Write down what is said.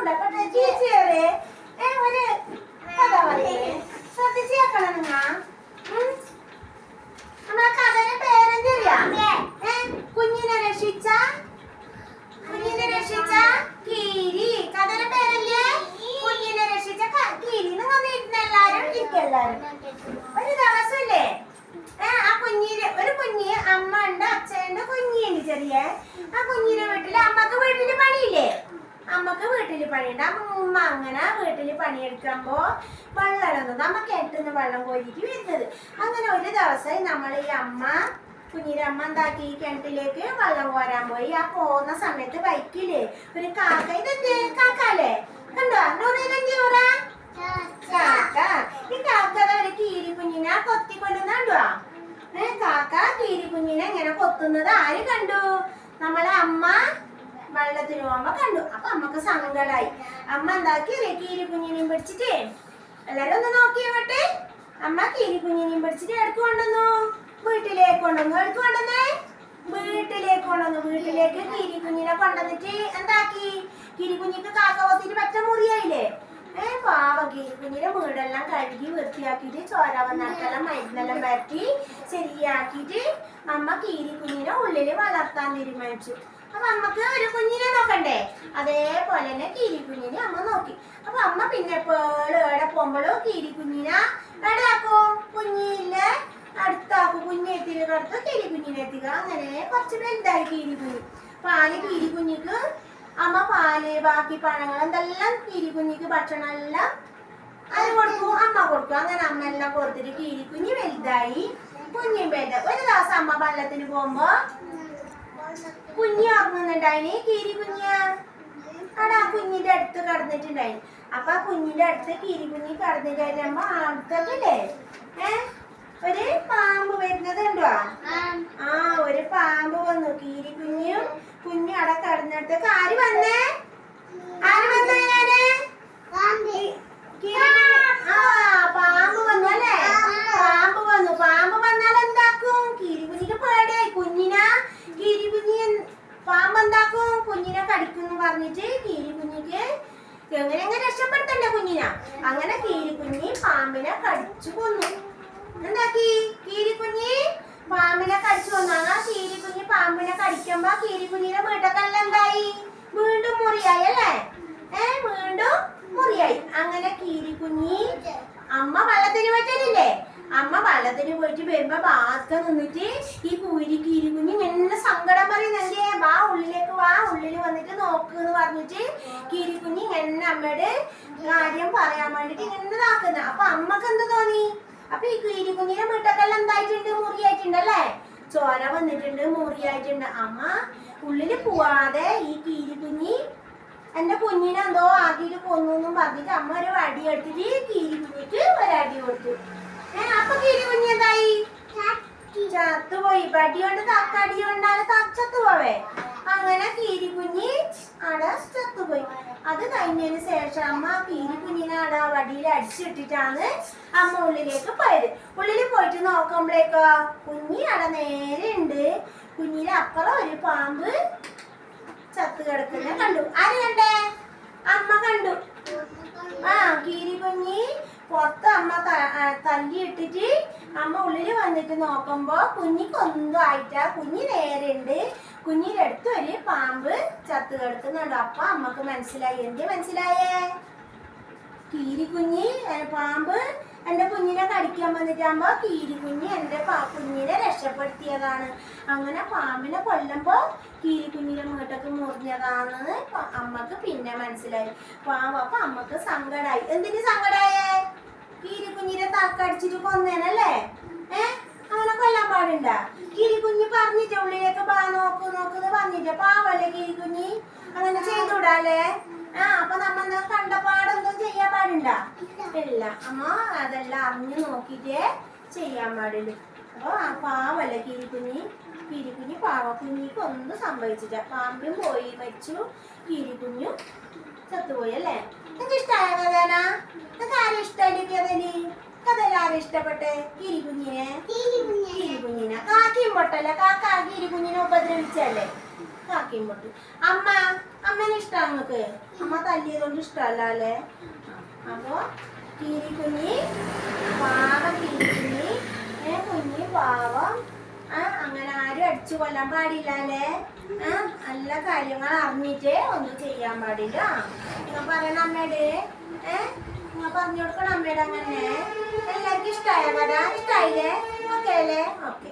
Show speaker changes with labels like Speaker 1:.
Speaker 1: ആ ആ അതെല്ലാം മൃഗങ്ങളും ഉണ്ട് അപ്പൊ ചേച്ചി വരെ ഏ ഒരു കഥ പറയേ ശ്രദ്ധിച്ച് കേൾക്കണം നിങ്ങ നമ്മളെ കഥയുടെ പേരെന്തറിയാം ഏ കുഞ്ഞിനെ രക്ഷിച്ച കുഞ്ഞിനെ രക്ഷിച്ച കീരി കഥയുടെ പേരല്ലേ കുഞ്ഞിനെ രക്ഷിച്ച ക- കീരി നിങ്ങൾ വീട്ടിൽ എല്ലാരും ഇരിക്കെല്ലാരും ഒരു ദിവസമില്ലേ ഏ ആ കുഞ്ഞിന് ഒരു കുഞ്ഞ് അമ്മ ഉണ്ട് അച്ഛനുണ്ട് കുഞ്ഞിയുണ്ട് ചെറിയ ആ കുഞ്ഞിന്റെ വീട്ടിൽ അമ്മയ്ക്ക് വീട്ടിൽ പണിയില്ലേ അമ്മയ്ക്ക് പണിയുണ്ട് അപ്പൊ ഉമ്മ അങ്ങനെ വീട്ടിൽ പണിയെടുക്കുമ്പോ വെള്ളം ഇടുന്നത് അമ്മ കെട്ടുന്ന വെള്ളം കോരിക്ക് വരുന്നത്. അങ്ങനെ ഒരു ദിവസം നമ്മൾ ഈ അമ്മ കുഞ്ഞിരമ്മ എന്താക്കി കിണറ്റിലേക്ക് വെള്ളം കോരാൻ പോയി. ആ പോകുന്ന സമയത്ത് ബൈക്കിൽ ഒരു കാക്ക ഇതെന്തേ കാക്കല്ലേ? കണ്ടോ? നൂറ കാക്ക. ഈ കാക്ക ഒരു കീരി കുഞ്ഞിനെ കൊത്തി കൊല്ലുന്നുണ്ടോ കാക്ക കീരി കുഞ്ഞിനെ ഇങ്ങനെ കൊത്തുന്നത് ആര് കണ്ടു? നമ്മളെ അമ്മ വെള്ളത്തിന് അമ്മ കണ്ടു. അപ്പൊ അമ്മയ്ക്ക് സങ്കടായി. അമ്മ എന്താക്കി? കീരി കുഞ്ഞിനെയും പിടിച്ചിട്ടേ എല്ലാരും ഒന്ന് നോക്കി അങ്ങോട്ടെ. അമ്മ കീരി കുഞ്ഞിനെയും പിടിച്ചിട്ട് എടുക്ക് കൊണ്ടുവന്നു? വീട്ടിലേക്ക് കൊണ്ടുവന്നു. എടുക്ക് കൊണ്ടുവന്നേ? വീട്ടിലേക്ക് കൊണ്ടുവന്നു. വീട്ടിലേക്ക് കീരി കുഞ്ഞിനെ കൊണ്ടുവന്നിട്ട് എന്താക്കി? കിരി കുഞ്ഞിക്ക് കാക്ക കൊത്തിട്ട് പച്ച മുറിയായില്ലേ? ഏ പാവം കിരി കുഞ്ഞിനെ വീടെല്ലാം കഴുകി വൃത്തിയാക്കിയിട്ട് ചോര വന്നിട്ടെല്ലാം മരുന്നെല്ലാം പരത്തി ശരിയാക്കിട്ട് അമ്മ കീരി കുഞ്ഞിനെ ഉള്ളിൽ വളർത്താൻ തീരുമാനിച്ചു. അപ്പൊ അമ്മയ്ക്ക് ഒരു കുഞ്ഞിനെ നോക്കണ്ടേ? അതേപോലെ തന്നെ കീരി കുഞ്ഞിനെ അമ്മ നോക്കി. അപ്പൊ അമ്മ പിന്നെ എപ്പോഴും എവിടെ പോകുമ്പോഴും കീരി കുഞ്ഞിനെ കുഞ്ഞിന്റെ കുഞ്ഞില്ലേ അടുത്താക്കും. കുഞ്ഞെത്തിരി കടുത്ത് കീരിക്കുഞ്ഞിനെ കുഞ്ഞിനെ എത്തിക്കുക. അങ്ങനെ കുറച്ച് വലുതായി കിരി കുഞ്ഞ് പാൽ കീരിക്കുഞ്ഞിക്ക് കുഞ്ഞിക്ക് അമ്മ പാൽ ബാക്കി പഴങ്ങൾ എന്തെല്ലാം കീരിക്കുഞ്ഞിക്ക് കുഞ്ഞിക്ക് ഭക്ഷണം എല്ലാം അത് കൊടുക്കും അമ്മ കൊടുക്കും അങ്ങനെ അമ്മ എല്ലാം കൊടുത്തിട്ട് കിരി കുഞ്ഞ് വലുതായി കുഞ്ഞും വലുതായി ഒരു ദിവസം അമ്മ പള്ളത്തിന് പോകുമ്പോ കുഞ്ഞ് ഉറങ്ങുന്നുണ്ടായിന് കീരി കുഞ്ഞ? അവിടെ ആ കുഞ്ഞിന്റെ അടുത്ത് കടന്നിട്ടുണ്ടായി അപ്പൊ ആ കുഞ്ഞിന്റെ അടുത്ത് കീരി കുഞ്ഞി കടന്നിട്ടാകുമ്പോ അടുത്തല്ലേ ഏ? ഒരു പാമ്പ് വരുന്നത് ഉണ്ടോ ആ ഒരു പാമ്പ് വന്നു. കീരി കുഞ്ഞും കുഞ്ഞും അവിടെ കടന്നിടത്തേക്ക് ആര് വന്നേ? ആര് വന്നേ ഞാൻ കീ- കീരി കുഞ്ഞ്- ആ പാമ്പ് വന്നു അല്ലേ പാമ്പ് വന്നു പാമ്പ് വന്നാൽ എന്താക്കും കീരി കുഞ്ഞിക്ക് പേടിയായി കുഞ്ഞിനാ കീരി കുഞ്ഞി എന്ത്- പാമ്പ് എന്താക്കും കുഞ്ഞിനെ കടിക്കുന്നു പറഞ്ഞിട്ട് കീരി കുഞ്ഞിക്ക് എങ്ങനെ എങ്ങനെ രക്ഷപ്പെടുത്തണ്ടേ കുഞ്ഞിനെ അങ്ങനെ കീരിക്കുഞ്ഞി പാമ്പിനെ കടിച്ചു കൊന്നു. എന്താക്കി കീരിക്കുഞ്ഞി? പാമ്പിനെ കടിച്ചു കൊന്നു. അങ്ങനെ കീരിക്കുഞ്ഞി പാമ്പിനെ കടിക്കുമ്പോ കീരിക്കുഞ്ഞിന്റെ വീട്ടൊക്കെല്ലാം എന്തായി? വീണ്ടും മുറിയായി അല്ലേ? ഏ വീണ്ടും മുറിയായി. അങ്ങനെ കീരിക്കുഞ്ഞി അമ്മ വള്ളത്തിന് പറ്റലില്ലേ അമ്മ വള്ളത്തിന് പോയിട്ട് വരുമ്പോ ബാസ്ക നിന്നിട്ട് കൂരി കീരിക്കുഞ്ഞി ഇങ്ങനെ സങ്കടം പറയുന്നുണ്ടേ വാ ഉള്ളിലേക്ക് വാ ഉള്ളിൽ വന്നിട്ട് നോക്ക് എന്ന് പറഞ്ഞിട്ട് കിരിക്കുഞ്ഞി ഇങ്ങനെ അമ്മയുടെ കാര്യം പറയാൻ വേണ്ടിട്ട് ഇങ്ങനെ ഇതാക്കുന്നത് അപ്പൊ അമ്മയ്ക്ക് എന്ത് തോന്നി? അപ്പൊ ഈ കിരിക്കുഞ്ഞിന്റെ വീട്ടൊക്കെല്ലാം എന്തായിട്ടുണ്ട്? മുറിയായിട്ടുണ്ട് അല്ലേ ചോര വന്നിട്ടുണ്ട് മുറിയായിട്ടുണ്ട്. അമ്മ ഉള്ളിൽ പോവാതെ ഈ കീരിക്കുഞ്ഞി എന്റെ കുഞ്ഞിനെ എന്തോ ആക്കിയിട്ട് കൊന്നു എന്നും പറഞ്ഞിട്ട് അമ്മ ഒരു വടി എടുത്തിട്ട് കീരിക്കുഞ്ഞിക്ക് ഒരടി കൊടുത്തു. ഏഹ് അപ്പൊ കീരിക്കുഞ്ഞി എന്തായി? ചത്തുപോയി. വടി കൊണ്ട് തക്കടി കൊണ്ടാണ് ചത്തുപോവേ അവിടെ ചത്തുപോയി അത് കഴിഞ്ഞതിന് ശേഷം അമ്മ ആ കുഞ്ഞിനെ ആട വടിയിൽ അടിച്ചിട്ടിട്ടാണ് അമ്മ ഉള്ളിലേക്ക് പോയത്. ഉള്ളിൽ പോയിട്ട് നോക്കുമ്പോഴേക്കോ കുഞ്ഞി ആട നേരെ ഉണ്ട് കുഞ്ഞിന് അപ്പുറം ഒരു പാമ്പ് ചത്ത് കിടക്കുന്ന കണ്ടു. ആര് കണ്ടേ? അമ്മ കണ്ടു. ആ കീരി കുഞ്ഞി പുറത്ത് അമ്മ തല്ലി ഇട്ടിട്ട് അമ്മ ഉള്ളിൽ വന്നിട്ട് നോക്കുമ്പോ കുഞ്ഞിക്കൊന്നും ആയിട്ടാ കുഞ്ഞി നേരെ ഉണ്ട് കുഞ്ഞിന്റെ അടുത്ത് ഒരു പാമ്പ് ചത്ത് കിടക്കുന്നുണ്ട്. അപ്പൊ അമ്മയ്ക്ക് മനസ്സിലായി. എന്ത് മനസ്സിലായേ? കീരി കുഞ്ഞി പാമ്പ് എന്റെ കുഞ്ഞിനെ കടിക്കാൻ വന്നിട്ടാകുമ്പോ കീരി കുഞ്ഞി എന്റെ കുഞ്ഞിനെ രക്ഷപ്പെടുത്തിയതാണ്. അങ്ങനെ പാമ്പിനെ കൊല്ലുമ്പോ കീരിക്കുഞ്ഞിനെ വീട്ടൊക്കെ മുറിഞ്ഞതാണെന്ന് മുറിഞ്ഞതാണ്. അമ്മയ്ക്ക് പിന്നെ മനസ്സിലായി. പാമ്പ് അപ്പൊ അമ്മയ്ക്ക് സങ്കടായി. എന്തിന് സങ്കടായേ? കീരി കുഞ്ഞിനെ തക്കടിച്ചിട്ട് കൊന്നേനല്ലേ? ഏ? അങ്ങനെ കൊല്ലാൻ പാടുണ്ട കിരികുഞ്ഞി പറഞ്ഞിട്ട് ഉള്ളിലേക്ക് പാ നോക്ക് നോക്ക് പറഞ്ഞിട്ട് പാവല്ലേ കിരിക്കുഞ്ഞി അങ്ങനെ ചെയ്തൂടാല്ലേ ആ അപ്പൊ നമ്മ കണ്ട പാടൊന്നും ചെയ്യാൻ പാടില്ല. ഇല്ല അമ്മ അതെല്ലാം അറിഞ്ഞു നോക്കിട്ടേ ചെയ്യാൻ പാടുള്ളൂ. അപ്പൊ ആ പാവല്ലേ കിരിക്കുഞ്ഞി കിരിക്കുഞ്ഞി പാവ. കുഞ്ഞിക്ക് ഒന്നും സംഭവിച്ചില്ല. പാമ്പും പോയി മരിച്ചു കിരിക്കുഞ്ഞും ചത്തുപോയി അല്ലേ? നിങ്ങൾക്ക് ഇഷ്ടമായ കഥന നിങ്ങൾക്ക് ആരും ഇഷ്ടമായിട്ട് കഥനി കഥയിൽ ആരും ഇഷ്ടപ്പെട്ടെ? കിരിക്കുഞ്ഞിനെ പൊട്ടല്ലേ? കാക്ക കുഞ്ഞിനെ ഉപദ്രവിച്ചല്ലേ കാക്കയും പൊട്ടു. അമ്മ അമ്മേനെ ഇഷ്ടമാണ് നിങ്ങൾക്ക് അമ്മ തല്ലിയതുകൊണ്ട് ഇഷ്ടമല്ല അല്ലേ? അപ്പോ കീരി കുഞ്ഞി പാവ കീരി കുഞ്ഞി ഏ കുഞ്ഞി പാവം. ആ അങ്ങനെ ആരും അടിച്ചു കൊല്ലാൻ പാടില്ല അല്ലേ? ആ നല്ല കാര്യങ്ങൾ അറിഞ്ഞിട്ട് ഒന്നും ചെയ്യാൻ പാടില്ല. നിങ്ങൾ പറയണ അമ്മയുടെ ഏ നിങ്ങൾ പറഞ്ഞു കൊടുക്കണം അമ്മയുടെ അങ്ങനെ. എല്ലാവർക്കും ഇഷ്ടമായ കഥ? ഇഷ്ടായില്ലേ? ഓക്കെ അല്ലേ? ഓക്കെ.